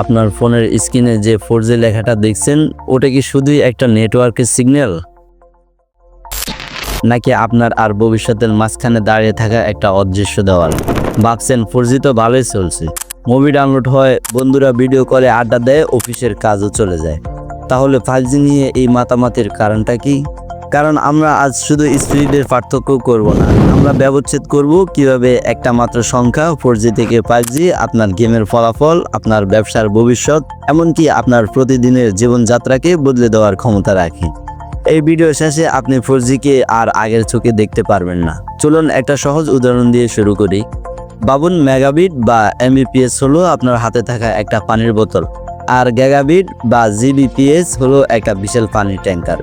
আপনার ফোনের স্ক্রিনে যে ফোর লেখাটা দেখছেন, ওটা কি শুধুই একটা নেটওয়ার্কের সিগন্যাল নাকি আপনার আর ভবিষ্যতের মাঝখানে দাঁড়িয়ে থাকা একটা অদৃশ্য দেওয়াল? ভাবছেন ফোর তো ভালোই চলছে। মুভি ডাউনলোড হয়, বন্ধুরা ভিডিও কলে আড্ডা দেয় অফিসের কাজও চলে যায়। তাহলে ফাইভ নিয়ে এই মাতামাতির কারণটা কি? কারণ আমরা আজ শুধু স্পিডের পার্থক্য করব না। আমরা ব্যবচ্ছেদ করব কীভাবে একটা মাত্র সংখ্যা ফোর জি থেকে ফাইভ জি আপনার গেমের ফলাফল, আপনার ব্যবসার ভবিষ্যৎ, এমনকি আপনার প্রতিদিনের জীবনযাত্রাকে বদলে দেওয়ার ক্ষমতা রাখে। এই ভিডিও শেষে আপনি ফোর জিকে আর আগের চোখে দেখতে পারবেন না। চলুন একটা সহজ উদাহরণ দিয়ে শুরু করি। বাবুন মেগাবিট বা এমবিপিএস হলো আপনার হাতে থাকা একটা পানির বোতল, আর গ্যাগাবিট বা জিবিপিএস হলো একটা বিশাল পানির ট্যাঙ্কার।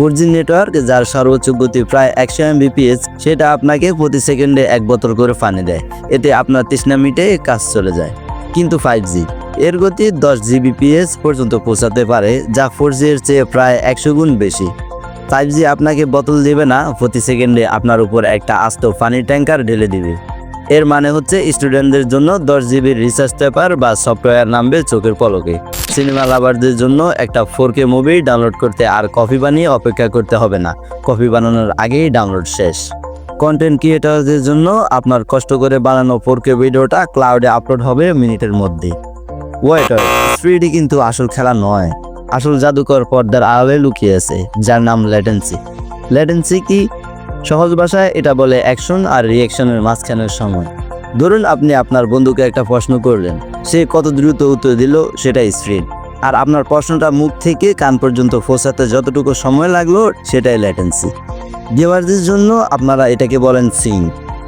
ফোর জি নেটওয়ার্ক, যার সর্বোচ্চ গতি প্রায় একশো এমবিপিএস সেটা আপনাকে প্রতি সেকেন্ডে এক বোতল করে পানি দেয়। এতে আপনার তৃষ্ণা মিটে কাজ চলে যায়। কিন্তু ফাইভ জি এর গতি দশ জিবিপিএস পর্যন্ত পৌঁছাতে পারে, যা ফোর জি এর চেয়ে প্রায় একশো গুণ বেশি। ফাইভ জি আপনাকে বোতল দেবে না, প্রতি সেকেন্ডে আপনার উপর একটা আস্ত পানির ট্যাঙ্কার ঢেলে দিবে। এর মানে হচ্ছে স্টুডেন্টদের জন্য দশ জিবির রিসার্চ পেপার বা সফটওয়্যার নামবে চোখের পলকে। সিনেমা লাভারদের জন্য একটা ফোর কে মুভি ডাউনলোড করতে আর কপি বানিয়ে অপেক্ষা করতে হবে না। কপি বানানোর আগেই ডাউনলোড শেষ। কন্টেন্ট ক্রিয়েটারদের জন্য আপনার কষ্ট করে বানানো ফোর কে ভিডিওটা ক্লাউডে আপলোড হবে মিনিটের মধ্যেই। ওয়েটার স্পিডই কিন্তু আসল খেলা নয়। আসল জাদুকর পর্দার আড়ালে লুকিয়ে আছে, যার নাম ল্যাটেন্সি ল্যাটেন্সি কি? সহজ ভাষায় এটা বলে অ্যাকশন আর রিয়েকশনের মাঝখানের সময়। ধরুন আপনি আপনার বন্ধুকে একটা প্রশ্ন করলেন সে কত দ্রুত উত্তর দিল, সেটাই স্পিড আর আপনার প্রশ্নটা মুখ থেকে কান পর্যন্ত পৌঁছাতে যতটুকু সময় লাগল, সেটাই ল্যাটেন্সি ভিউয়ারদের জন্য আপনারা এটাকে বলেন সিং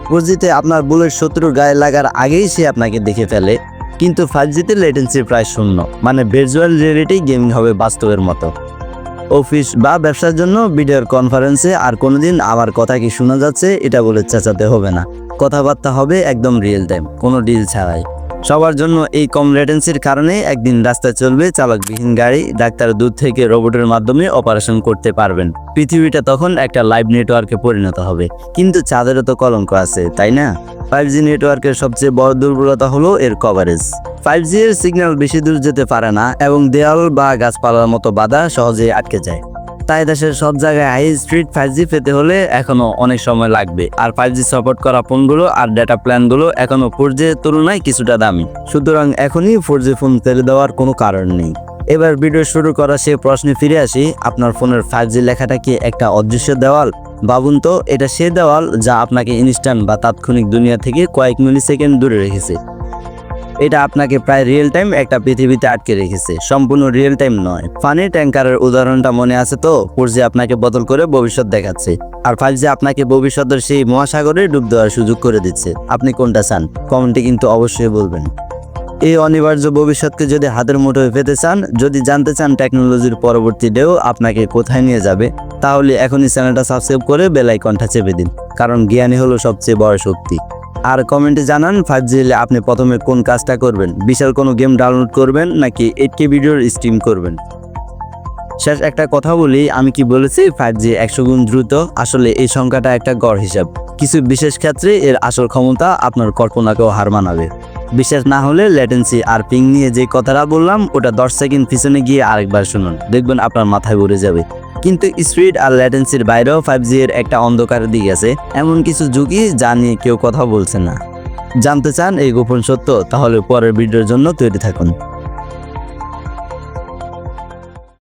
ফোরজিতে আপনার বুলেট শত্রুর গায়ে লাগার আগেই সে আপনাকে দেখে ফেলে, কিন্তু ফাইভ জিতে ল্যাটেন্সি প্রায় শূন্য। মানে ভিজুয়াল রিয়েলিটি গেমিং হবে বাস্তবের মতো। অফিস বা ব্যবসার জন্য ভিডিওর কনফারেন্সে আর কোনোদিন আমার কথা কি শোনা যাচ্ছে, এটা বলে চেঁচাতে হবে না। কথাবার্তা হবে একদম রিয়েল টাইম কোনো ডিল ছাড়াই। সবার জন্য এই কম লেটেন্সির কারণে একদিন রাস্তায় চলবে চালকবিহীন গাড়ি, ডাক্তার দূর থেকে রোবটের মাধ্যমে অপারেশন করতে পারবেন। পৃথিবীটা তখন একটা লাইভ নেটওয়ার্কে পরিণত হবে। কিন্তু চাঁদেরও তো কলঙ্ক আছে, তাই না? ফাইভ জি নেটওয়ার্কের সবচেয়ে বড় দুর্বলতা হলো এর কভারেজ ফাইভ জি এর সিগন্যাল বেশি দূর যেতে পারে না এবং দেয়াল বা গাছপালার মতো বাধা সহজেই আটকে যায়। তাই দেশের সব জায়গায় হাই স্পিড ফাইভ জি পেতে হলে এখনও অনেক সময় লাগবে। আর ফাইভ জি সাপোর্ট করা ফোনগুলো আর ডেটা প্ল্যানগুলো এখনও ফোর জি তুলনায় কিছুটা দামি। সুতরাং এখনই ফোর জি ফোন ফেলে দেওয়ার কোনো কারণ নেই। এবার ভিডিও শুরু করা সে প্রশ্নে ফিরে আসি, আপনার ফোনের ফাইভ জি লেখাটা কি একটা অদৃশ্য দেওয়াল? ভাবুন তো, এটা সে দেওয়াল যা আপনাকে ইনস্ট্যান্ট বা তাৎক্ষণিক দুনিয়া থেকে কয়েক মিলি সেকেন্ড দূরে রেখেছে। এটা আপনাকে প্রায় রিয়েল টাইম একটা পৃথিবীতে আটকে রেখেছে। সম্পূর্ণ রিয়েল টাইম নয়। ফানি ট্যাঙ্কারের উদাহরণটা মনে আছে তো? ফোর আপনাকে বদল করে ভবিষ্যৎ দেখাচ্ছে। আর ফাইভ জি আপনাকে ভবিষ্যতের সেই মহাসাগরে ডুব দেওয়ার সুযোগ করে দিচ্ছে। আপনি কোনটা চান? কমেন্টে কিন্তু অবশ্যই বলবেন। এই অনিবার্য ভবিষ্যৎকে যদি হাতের মুঠোয় পেতে চান, যদি জানতে চান টেকনোলজির পরবর্তী ডেও আপনাকে কোথায় নিয়ে যাবে, তাহলে এখনই চ্যানেলটা সাবস্ক্রাইব করে বেল আইকনটা চেপে দিন। কারণ জ্ঞানই হলো সবচেয়ে বড় শক্তি। আর কমেন্টে জানান ফাইভ জি আপনি প্রথমে কোন কাজটা করবেন? বিশাল কোনো গেম ডাউনলোড করবেন নাকি এইট কে ভিডিওর স্ট্রিম করবেন? শেষ একটা কথা বলি, আমি কি বলেছি? ফাইভ জি একশো গুণ দ্রুত, আসলে এই সংখ্যাটা একটা গড় হিসাব। কিছু বিশেষ ক্ষেত্রে এর আসল ক্ষমতা আপনার কল্পনাকেও হার মানাবে। বিশেষ না হলে ল্যাটেন্সি আর পিং নিয়ে যে কথাটা বললাম, ওটা দশ সেকেন্ড পিছনে গিয়ে আরেকবার শুনুন। দেখবেন আপনার মাথায় উড়ে যাবে। কিন্তু স্পিড আর ল্যাটেন্সির বাইরেও ফাইভ জি এর একটা অন্ধকার দিক আছে। এমন কিছু ঝুঁকি যা নিয়ে কেউ কথা বলছে না। জানতে চান এই গোপন সত্য, তাহলে পরের ভিডিওর জন্য তৈরি থাকুন।